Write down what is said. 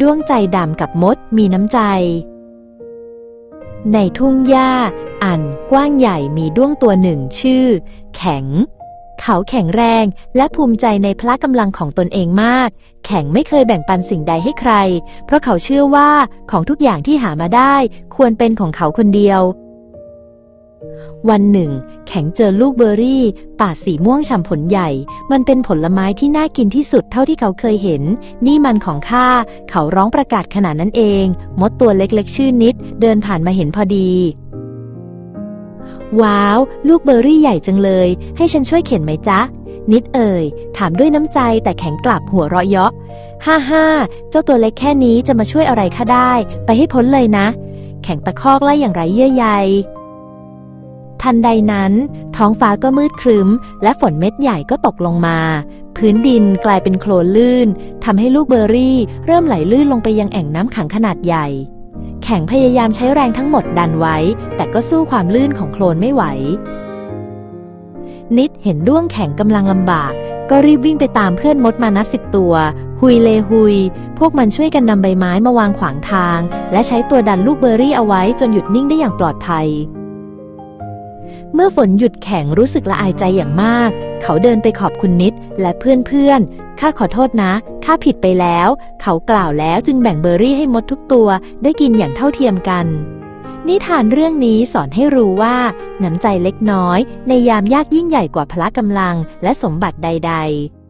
ด้วงใจดำกับมดมีน้ำใจ ในทุ่งหญ้า อันกว้างใหญ่มีด้วงตัวหนึ่งชื่อ แข็ง เขาแข็งแรงและภูมิใจในพละกำลังของตนเองมาก แข็งไม่เคยแบ่งปันสิ่งใดให้ใคร เพราะเขาเชื่อว่าของทุกอย่างที่หามาได้ ควรเป็นของเขาคนเดียว วันหนึ่ง ข็งเจอลูกเบอร์รี่ ป่าสีม่วงฉ่ำผลใหญ่ มันเป็นผลไม้ที่น่ากินที่สุดเท่าที่เขาเคยเห็น นี่มันของข้า เขาร้องประกาศขนาดนั้นเอง มดตัวเล็กๆ ชื่อนิด เดินผ่านมาเห็นพอดี ว้าว ลูกเบอร์รี่ใหญ่จังเลย ให้ฉันช่วยเข็นไหมจ๊ะ นิดเอ่ย ถามด้วยน้ำใจแต่แข็งกลับหัวเราะเยาะฮ่าฮ่าเจ้าตัวเล็กแค่นี้จะมาช่วยอะไรข้าได้ ไปให้พ้นเลยนะ แข็งตะคอกไล่อย่างไรเยื่อใย ทันใดนั้น ท้องฟ้าก็มืดครึ้ม และฝนเม็ดใหญ่ก็ตกลงมา พื้นดินกลายเป็นโคลนลื่นทำให้ลูกเบอร์รี่เริ่มไหลลื่นลงไปยังแอ่งน้ำขังขนาดใหญ่ แข็งพยายามใช้แรงทั้งหมดดันไว้ แต่ก็สู้ความลื่นของโคลนไม่ไหว นิดเห็นด้วงแข็งกำลังลำบาก ก็รีบวิ่งไปตามเพื่อนมดมานับสิบตัว หุยเลหุย พวกมันช่วยกันนำใบไม้มาวางขวางทาง และใช้ตัวดันลูกเบอร์รี่เอาไว้จนหยุดนิ่งได้อย่างปลอดภัย เมื่อฝนหยุดแข็งรู้สึกละอายใจอย่างมาก เขาเดินไปขอบคุณนิดและเพื่อนๆ ข้าขอโทษนะ ข้าผิดไปแล้ว เขากล่าวแล้วจึงแบ่งเบอร์รี่ให้มดทุกตัวได้กินอย่างเท่าเทียมกัน นิทานเรื่องนี้สอนให้รู้ว่าน้ำใจเล็กน้อย ในยามยากยิ่งใหญ่กว่าพละกำลังและสมบัติใด ๆ